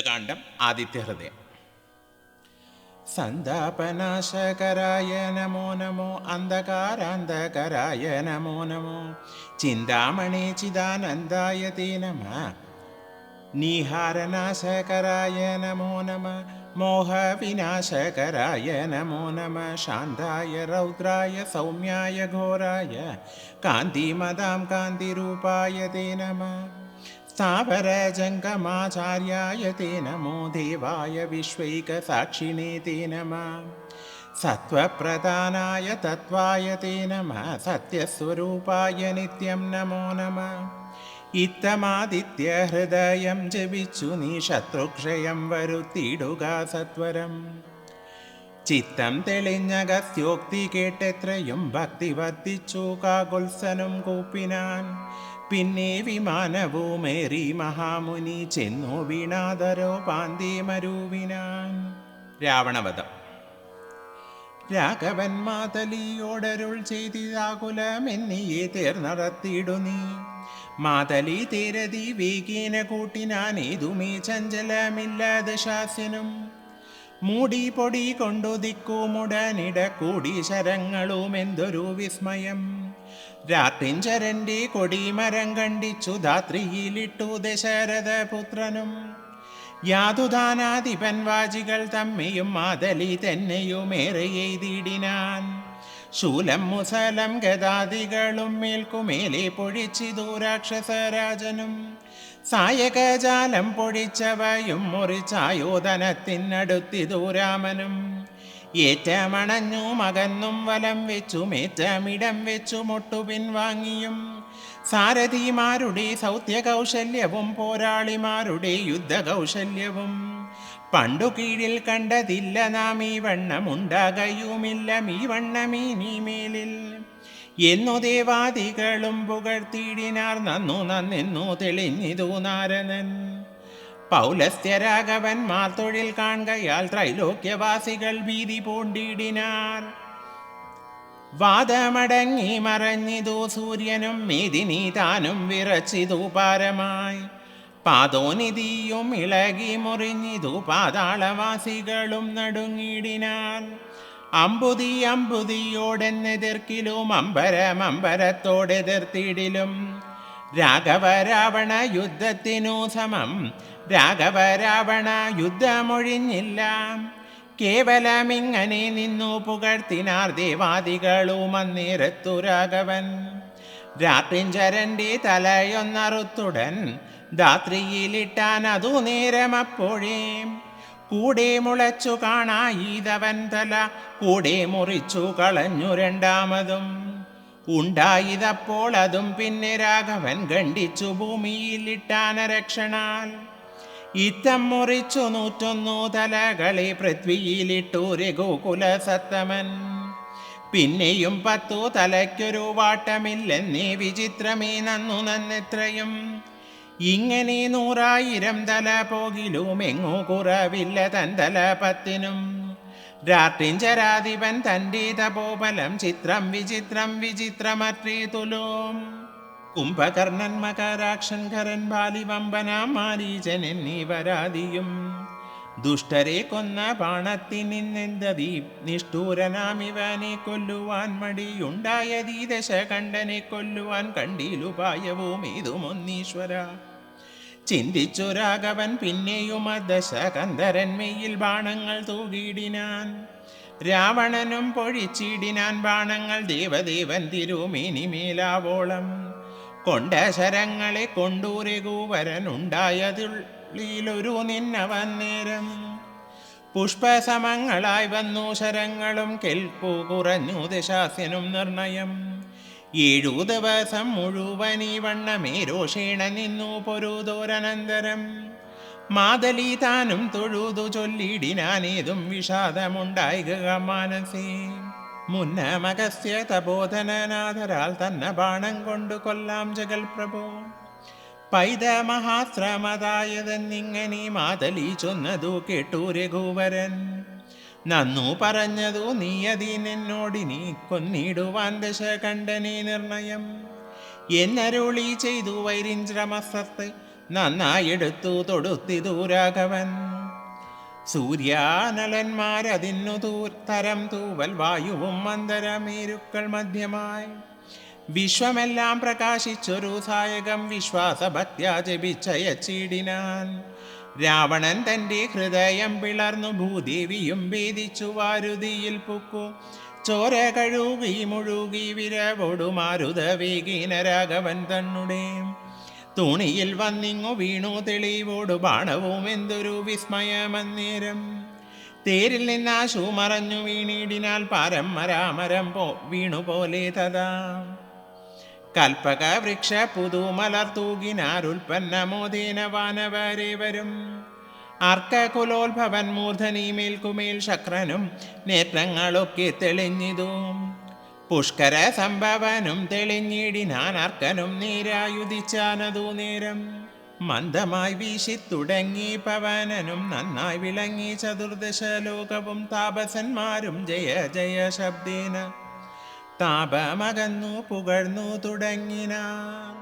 യുദ്ധകാന്ഡം ആദിത്യഹൃദയം സന്താപനാശകരായ നമോ നമോ അന്ധകാരാന്ധകരായ നമോ നമോ ചിന്താമണി ചിദാനന്ദായ തേ നമ നിഹാരനാശകരായ നമോ നമ മോഹവിനാശകരായ നമോ നമ ശാന്തായ രൗദ്രായ സൗമ്യായ ഘോരായ കാന്തിമതാം കാന്തിരൂപായ തേ നമ. स्थावरजङ्गमाचार्याय ते नमो देवाय विश्वैकसाक्षिणे ते नमः सत्त्वप्रधानाय तत्त्वाय ते नमः सत्यस्वरूपाय नित्यं नमो नमः ഇത്തമാദിത്യഹൃദയം ജപിച്ചു നീ ശത്രുക്ഷയം വരുത്തിയിടുക സത്വരം ചിത്തം തെളിഞ്ഞകസ്യോക്തി കേട്ടെത്രയും ഭക്തി വർദ്ധിച്ചു കാകുത്സനും കൂപ്പിനാൻ പിന്നെ വിമാനവുമേറി മഹാമുനി ചെന്നു വീണാതരോ പാന്തി മരുവിനാൻ രാവണവധം. രാഘവൻ മാതലിയോടരുൾ ചെയ്തിതാകുലമെന്നിയെ തേർന്നടത്തിയിടു നീ. മാതലി തീരതി വേഗീന കൂട്ടിനാൻ ഏതുമേ ചഞ്ചലമില്ലാതെ ശാസ്യനും. മൂടി പൊടി കൊണ്ടു ദിക്കുമുടനിട കൂടി ശരങ്ങളും എന്തൊരു വിസ്മയം. രാത്രിഞ്ചരന്റെ കൊടിമരം കണ്ടിച്ചു ധാത്രിയിലിട്ടു ദശരഥപുത്രനും. യാതുദാനാധിപൻ വാചികൾ തമ്മിയും മാതലി തന്നെയുമേറെ എഴുതിയിടിനാൻ ശൂലം മുസലം ഗതാദികളും മേൽക്കുമേലെ പൊഴിച്ചിതു രാക്ഷസരാജനും. സായകജാലം പൊഴിച്ചവയും മുറിച്ചായോധനത്തിനടുത്തിതു രാമനും. ഏറ്റമണഞ്ഞു മകന്നും വലം വെച്ചു മേറ്റമിടം വെച്ചു മുട്ടു പിൻവാങ്ങിയും സാരഥിമാരുടെ സൗത്യ കൗശല്യവും പോരാളിമാരുടെ യുദ്ധ കൗശല്യവും പണ്ടു കീഴിൽ കണ്ടതില്ല നാം ഈ വണ്ണമുണ്ടാകയുമില്ല ഈ വണ്ണമീ എന്നു ദേവാദികളും പുകഴ്ത്തിയിടിനാർ നന്നു നന്നെന്നു തെളിഞ്ഞിതു നാരനൻ. പൗലസ്ത്യരാഘവന്മാർ തൊഴിൽ കാണുകയാൽ ത്രൈലോക്യവാസികൾ ഭീതി പൂണ്ടിടിനാർ വാദമടങ്ങി മറഞ്ഞിതു സൂര്യനും മിതിനി താനും വിറച്ചിതു പാരമായി. പാതോനിധിയും ഇളകി മുറിഞ്ഞിതു പാതാളവാസികളും നടുങ്ങിടിനാൻ. അമ്പുതി അമ്പുതിയോടെന്നെതിർക്കിലും അമ്പരം അമ്പരത്തോടെതിർത്തിടിലും രാഘവ രാവണ യുദ്ധത്തിനു സമം രാഘവ രാവണ യുദ്ധമൊഴിഞ്ഞില്ല. കേവലമിങ്ങനെ നിന്നു പുകഴ്ത്തിനാർ ദേവാദികളും അന്നേരത്തു രാഘവൻ. രാത്രിഞ്ചരന്റെ തലയൊന്നറുത്തുടൻ ധാത്രിയിലിട്ടാൻ അതു നേരമപ്പോഴേ കൂടെ മുളച്ചു കാണായിതവൻ തല കൂടെ മുറിച്ചു കളഞ്ഞു രണ്ടാമതും. ഉണ്ടായിതപ്പോൾ അതും പിന്നെ രാഘവൻ ഖണ്ഡിച്ചു ഭൂമിയിലിട്ടാന രക്ഷണാൽ ഇത്തം മുറിച്ചു നൂറ്റൊന്നു തലകളെ പൃഥ്വിയിലിട്ടു രഘുകുല സത്തമൻ പിന്നെയും പത്തു തലയ്ക്കൊരു വാട്ടമില്ലെന്നേ വിചിത്രമേ നന്നു നന്നെത്രയും. ഇങ്ങനെ നൂറായിരം തല പോകിലും എങ്ങു കുറവില്ല തൻ തല പത്തിനും. രാത്രിഞ്ചരാധിപൻ തന്റെ തപോബലം ചിത്രം വിചിത്രം വിചിത്രമത്രീതുലോം കുംഭകർണൻ മകരാക്ഷൻ ബാലി ബാലിവമ്പനാം മാരീചൻ എന്നിവരാദിയും ദുഷ്ടരെ കൊന്ന ബാണത്തിനിന്നെന്തതി നിഷ്ഠൂരനാമിവനെ കൊല്ലുവാൻ മടിയുണ്ടായതീ ദശകണ്ഠനെ കൊല്ലുവാൻ കണ്ടിലുപായവും ഇതുമൊന്നീശ്വര ചിന്തിച്ചു രാഘവൻ പിന്നെയും ദശകന്ധരന്മയിൽ ബാണങ്ങൾ തൂകിയിടിനാൻ. രാവണനും പൊഴിച്ചിടിനാൻ ബാണങ്ങൾ ദേവദേവൻ തിരുമേനിമേലാവോളം. കൊണ്ട ശരങ്ങളെ കൊണ്ടൂരകൂവരനുണ്ടായതുള്ളിലൊരു നിന്നവൻ നേരം. പുഷ്പസമങ്ങളായി വന്നു ശരങ്ങളും കെൽപ്പു കുറഞ്ഞു ദശാസ്യനും നിർണയം. ഏഴു ദിവസം മുഴുവൻ ഈ വണ്ണമേ രോഷേണ നിന്നു പൊരുതോരനന്തരം. മാതലി താനും തൊഴുതു ചൊല്ലിടിനാനേതും വിഷാദമുണ്ടായിക മനസ്സേ. മുന്നമകസ്യ തപോധനനാഥരാൽ തന്നെ ബാണം കൊണ്ടു കൊല്ലാം ജഗൽ പ്രഭു പൈത മഹാശ്രമതായതെന്നിങ്ങനെ മാതലി ചൊന്നതു കേട്ടു രഘുവരൻ. നന്നു പറഞ്ഞതു നിന്നോടിനി കൊന്നിടുവാൻ കണ്ടനീ നിർണയം. എന്നരുളി ചെയ്തു വൈരിഞ്ചമസത്ത് നന്നായെടുത്തു തൊടുത്തിതു രാഘവൻ. സൂര്യാനലന്മാരതിന്നു തൂർ തരം തൂവൽ വായുവും മന്ദരമേരുക്കൾ മധ്യമായി. വിശ്വമെല്ലാം പ്രകാശിച്ചൊരു സായകം വിശ്വാസഭക്ത്യാ ജപിച്ചയച്ചിടിനാൻ രാവണൻ തന്റെ ഹൃദയം പിളർന്നു ഭൂദേവിയും ഭേദിച്ചു വാരുതിയിൽ പുക്കു. ചോര കഴുകി മുഴുകി വിരവോടുമാരുത വേഗീന രാഘവൻ തന്നുടേ. തുണിയിൽ വന്നിങ്ങു വീണു തെളിവോടു ബാണവും എന്തൊരു വിസ്മയമന്നേരം. തേരിൽ നിന്നാശു മറഞ്ഞു വീണിടിനാൽ പാരം മരാമരം പോ വീണു പോലെ തഥാ. കൽപ്പക വൃക്ഷ പുതുമലർ തൂകിനാരുൽപ്പന്നമോദേന വാനവരെ വരും. അർക്കകുലോത്ഭവൻ മൂർധനീമേൽക്കുമേൽ ശക്രനും നേത്രങ്ങളൊക്കെ തെളിഞ്ഞിതു. പുഷ്കര സംഭവനും തെളിഞ്ഞിടിനാൻ അർക്കനും നീരായുധിച്ചാനതു നേരം. മന്ദമായി വീശി തുടങ്ങി പവനനും നന്നായി വിളങ്ങി ചതുർദശ ലോകവും താപസന്മാരും ജയ ജയ ശബ്ദേന. താപമകന്നു പുകഴ്ന്നു തുടങ്ങിനാർ